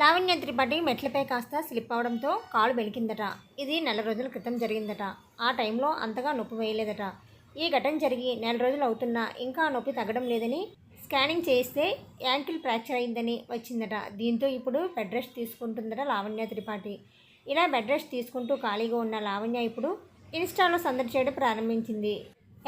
లావణ్య త్రిపాఠి మెట్లపై కాస్త స్లిప్ అవడంతో కాలు వెలికిందట ఇది నెల రోజుల క్రితం జరిగిందట. ఆ టైంలో అంతగా నొప్పి వేయలేదట. ఈ ఘటన జరిగి నెల రోజులు అవుతున్నా ఇంకా నొప్పి తగ్గడం లేదని స్కానింగ్ చేస్తే యాంకిల్ ఫ్రాక్చర్ అయిందని వచ్చిందట. దీంతో ఇప్పుడు బెడ్ రెస్ట్ తీసుకుంటుందట లావణ్య త్రిపాఠి ఇలా బెడ్ రెస్ట్ తీసుకుంటూ ఖాళీగా ఉన్న లావణ్య ఇప్పుడు ఇన్స్టాలో సందడి చేయడం ప్రారంభించింది.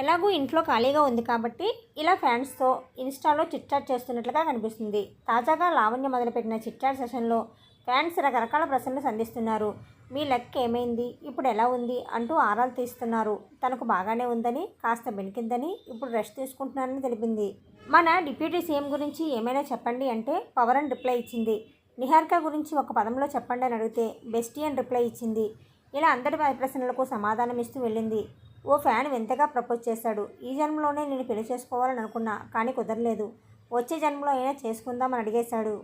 ఎలాగూ ఇంట్లో ఖాళీగా ఉంది కాబట్టి ఇలా ఫ్యాన్స్తో ఇన్స్టాలో చిట్చాట్ చేస్తున్నట్లుగా కనిపిస్తుంది. తాజాగా లావణ్య మొదలుపెట్టిన చిట్చాట్ సెషన్లో ఫ్యాన్స్ రకరకాల ప్రశ్నలు సంధిస్తున్నారు. మీ లెక్క ఏమైంది? ఇప్పుడు ఎలా ఉంది? అంటూ ఆరాలు తీస్తున్నారు. తనకు బాగానే ఉందని కాస్త బెనికిందని ఇప్పుడు రెస్ట్ తీసుకుంటున్నానని తెలిపింది. మన డిప్యూటీ సీఎం గురించి ఏమైనా చెప్పండి అంటే పవర్ అని రిప్లై ఇచ్చింది. నిహారిక గురించి ఒక పదంలో చెప్పండి అని అడిగితే బెస్టీ అని రిప్లై ఇచ్చింది. ఇలా అందరి ప్రశ్నలకు సమాధానం ఇస్తూ వెళ్ళింది. ఓ ఫ్యాన్ వింతగా ప్రపోజ్ చేశాడు. ఈ జన్మలోనే నేను పెళ్ళి చేసుకోవాలని అనుకున్నా కానీ కుదరలేదు. వచ్చే జన్మలో అయినా చేసుకుందామని అడిగేశాడు.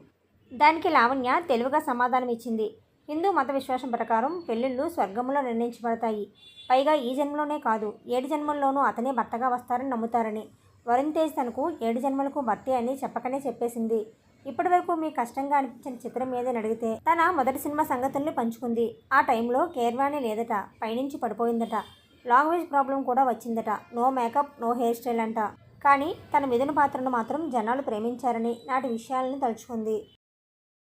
దానికి లావణ్య తెలివిగా సమాధానం ఇచ్చింది. హిందూ మత విశ్వాసం ప్రకారం పెళ్ళిళ్ళు స్వర్గంలో నిర్ణయించబడతాయి. పైగా ఈ జన్మలోనే కాదు ఏడు జన్మల్లోనూ అతనే భర్తగా వస్తారని నమ్ముతారని. వరుణ్ తేజ్ తనకు ఏడు జన్మలకు భర్తే అని చెప్పకనే చెప్పేసింది. ఇప్పటి వరకు మీ కష్టంగా అనిపించిన చిత్రం ఏదని అడిగితే తన మొదటి సినిమా సంగతుల్ని పంచుకుంది. ఆ టైంలో కేర్వాణి లేదట పైనుంచి పడిపోయిందట. లాంగ్వేజ్ ప్రాబ్లం కూడా వచ్చిందట. No makeup no hair style అంట. కానీ తన మిథున పాత్రను మాత్రం జనాలు ప్రేమించారని నాటి విషయాలను తలుచుకుంది.